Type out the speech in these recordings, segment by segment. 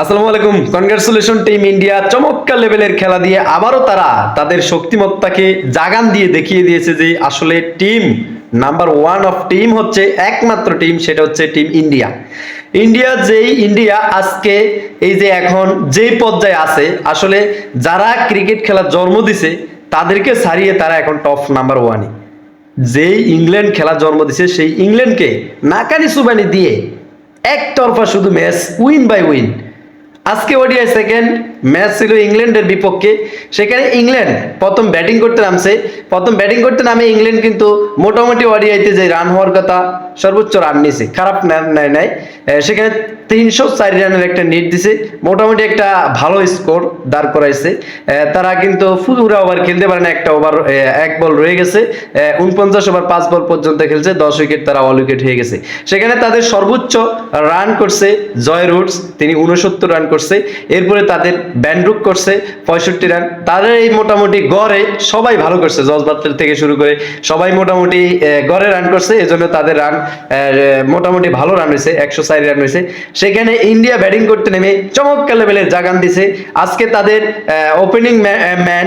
আসসালামু আলাইকুম। Congratulation team India চমৎকার লেভেলের খেলা দিয়ে আবারও তারা তাদের শক্তিমত্তাকে জাগান দিয়ে দেখিয়ে দিয়েছে যে আসলে team number one of team হচ্ছে একমাত্র টিম সেটা হচ্ছে টিম ইন্ডিয়া ইন্ডিয়া যেই ইন্ডিয়া আজকে এই যে এখন যেই পর্যায়ে আছে, আসলে যারা ক্রিকেট খেলার জন্ম দিছে, তাদেরকে ছাড়িয়ে তারা এখন টপ নাম্বার ওয়ানই যেই ইংল্যান্ড খেলা জন্ম দিছে, সেই ইংল্যান্ডকে নাকানি সুবানি দিয়ে একতরফা শুধু ম্যাচ উইন বাই উইন আজকে ওডিআই সেকেন্ড ম্যাচ ছিল ইংল্যান্ডের বিপক্ষে। সেখানে ইংল্যান্ড প্রথম ব্যাটিং করতে নামছে। প্রথম ব্যাটিং করতে নামে ইংল্যান্ড কিন্তু মোটামুটি ওডিআইতে যে রান হওয়ার কথা সর্বোচ্চ রান নিয়েছে। খারাপ নেয় নাই। সেখানে তিনশো চারি রানের একটা নিট দিছে। মোটামুটি একটা ভালো স্কোর দাঁড় করাইছে। তারা কিন্তু ফুলুরা ওভার খেলতে পারে না। একটা ওভার এক বল রয়ে গেছে। উনপঞ্চাশ ওভার পাঁচ বল পর্যন্ত খেলছে। দশ উইকেট তারা অল উইকেট হয়ে গেছে। সেখানে তাদের সর্বোচ্চ রান করছে জয় রুটস তিনি উনসত্তর রান করছে। এরপরে তাদের ব্যান্ডরুক করছে, পঁয়ষট্টি রান। তাদের এই মোটামুটি গড়ে সবাই ভালো করছে জজ বাটলার থেকে শুরু করে সবাই মোটামুটি গড়ে রান করছে, এজন্য তাদের রান মোটামুটি ভালো রান হয়েছে, একশো চার রান হয়েছে। সেখানে ইন্ডিয়া ব্যাটিং করতে নেমে চমৎকার লেভেলের জাগান দিছে। আজকে তাদের ওপেনিং ম্যান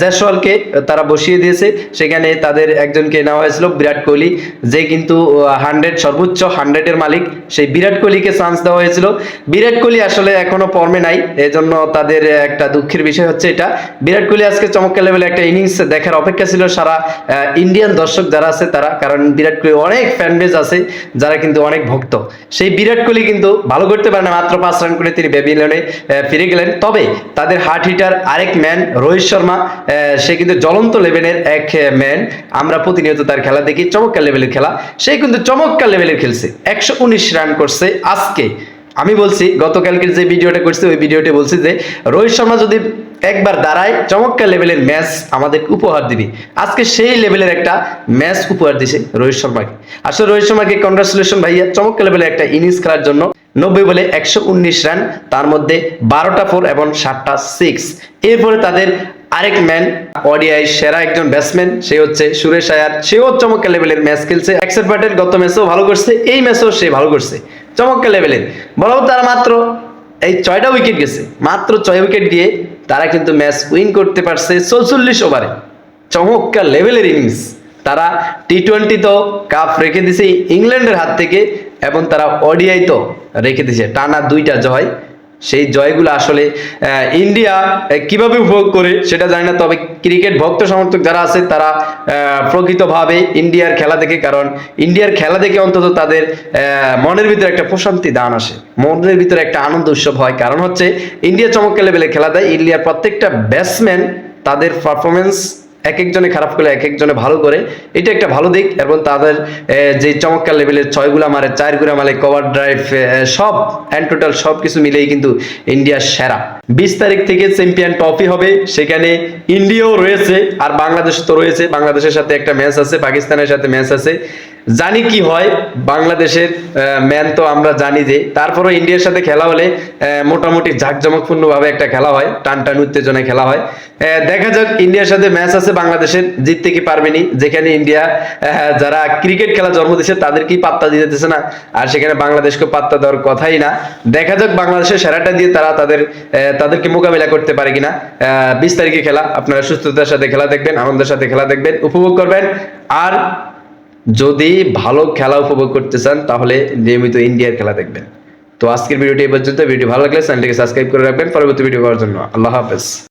জয়সওয়ালকে তারা বসিয়ে দিয়েছে। সেখানে তাদের একজনকে নেওয়া হয়েছিল, বিরাট কোহলি। যে কিন্তু হান্ড্রেড সর্বোচ্চ হান্ড্রেডের মালিক, সেই বিরাট কোহলিকে চান্স দেওয়া হয়েছিল। বিরাট কোহলি আসলে এখনও ফর্মে নাই, এজন্য তাদের একটা দুঃখের বিষয় হচ্ছে এটা। বিরাট কোহলি আজকে চমৎকার লেভেলে একটা ইনিংস দেখার অপেক্ষা ছিল সারা ইন্ডিয়ান দর্শক যারা আছে তারা, কারণ বিরাট কোহলি অনেক ফ্যান বেজ আছে যারা কিন্তু অনেক ভক্ত। সেই বিরাট কোহলি কিন্তু ভালো করতে পারে না, মাত্র পাঁচ রান করে তিনি বেবিলনে ফিরে গেলেন। তবে তাদের হার্ট হিটার আরেক ম্যান রোহিত শর্মা সে কিন্তু জ্বলন্ত লেভেলের এক ম্যান আমরা প্রতিনিয়ত তার খেলা দেখি, চমৎকার লেভেলের খেলা। সে কিন্তু চমৎকার লেভেলের খেলছে। একশো উনিশ রান করছে আজকে। আমি বলছি, গতকালকের যে ভিডিওটা করছি, ওই ভিডিওতে বলছি যে, রোহিত শর্মা যদি একবার দাঁড়ায়, চমৎকার লেভেলের ম্যাচ আমাদের উপহার দিবি। আজকে সেই লেভেলের একটা ম্যাচ উপহার দিছে রোহিত শর্মাকে। আসলে রোহিত শর্মাকে কংগ্রাচুলেশন ভাইয়া, চমৎকার লেভেলের একটা ইনিংস খেলার জন্য নব্বই বলে একশো উনিশ রান তার মধ্যে বারোটা ফোর এবং সাতটা সিক্স এরপরে তাদের আরেক ম্যান অডিআই সেরা একজন ব্যাটসম্যান সে হচ্ছে সুরেশ আয়ার। সেও চমৎকার লেভেলের ম্যাচ খেলছে। অ্যাক্সের প্যাটেল গত ম্যাচেও ভালো করছে, এই ম্যাচেও সে ভালো করছে। চমৎকার লেভেলের। বলো তারা মাত্র এই ছয়টা উইকেট গেছে। মাত্র ছয় উইকেট দিয়ে তারা কিন্তু ম্যাচ উইন করতে পারছে চৌচল্লিশ ওভারে চমৎকার লেভেলের ইনিংস তারা টি টোয়েন্টি তো কাপ রেখে দিছে ইংল্যান্ডের হাত থেকে এবং তারা অডিআই তো রেখে দিছে। টানা দুইটা জয় সেই জয়গুলো আসলে ইন্ডিয়া কীভাবে উপভোগ করে সেটা জানি না, তবে ক্রিকেট ভক্ত সমর্থক যারা আছে তারা প্রকৃতভাবে ইন্ডিয়ার খেলা দেখে, কারণ ইন্ডিয়ার খেলা দেখে অন্তত তাদের মনের ভিতরে একটা প্রশান্তি দান আসে। মনের ভিতরে একটা আনন্দ উৎসব হয়। কারণ হচ্ছে, ইন্ডিয়া চমৎকার লেভেলে খেলা দেয়। ইন্ডিয়ার প্রত্যেকটা ব্যাটসম্যান তাদের পারফরমেন্স এক একজনে খারাপ করলে এক একজনে ভালো করে, এটা একটা ভালো দিক এবং তাদের যে চমৎকার লেভেলের ছয়গুলা মারে চারগুলা মারে কভার ড্রাইভ সব অ্যান্ড টোটাল সব কিছু মিলেই কিন্তু ইন্ডিয়ার সেরা। বিশ তারিখ থেকে চ্যাম্পিয়ন ট্রফি হবে, সেখানে ইন্ডিয়াও রয়েছে, আর বাংলাদেশ তো রয়েছে, বাংলাদেশের সাথে একটা ম্যাচ আছে, পাকিস্তানের সাথে ম্যাচ আছে। জানি কি হয়, বাংলাদেশের ম্যান তো আমরা জানি যে তারপরে ইন্ডিয়ার সাথে খেলা হলে মোটামুটি জাঁকজমকপূর্ণ ভাবে একটা খেলা হয় টান টান উত্তেজনায় খেলা হয়। দেখা যাক, ইন্ডিয়ার সাথে ম্যাচ আছে, বাংলাদেশের, জিততে কি পারবেনি, যেখানে ইন্ডিয়া যারা ক্রিকেট খেলা জন্ম দিচ্ছে তাদেরকেই পাত্তা দিতেছে না, আর সেখানে বাংলাদেশকে পাত্তা দেওয়ার কথাই না। দেখা যাক, বাংলাদেশের সেরাটা দিয়ে তারা তাদের তাদেরকে মোকাবিলা করতে পারে কিনা। বিশ তারিখে খেলা, আপনারা সুস্থতার সাথে খেলা দেখবেন, আনন্দের সাথে খেলা দেখবেন, উপভোগ করবেন, আর যদি ভালো খেলা উপভোগ করতে চান, তাহলে নিয়মিত ইন্ডিয়ার খেলা দেখবেন। তো আজকের ভিডিওটি এই পর্যন্ত। ভিডিও ভালো লাগলে চ্যানেলটিকে সাবস্ক্রাইব করে রাখবেন। পরবর্তী ভিডিও পাওয়ার জন্য। আল্লাহ হাফেজ।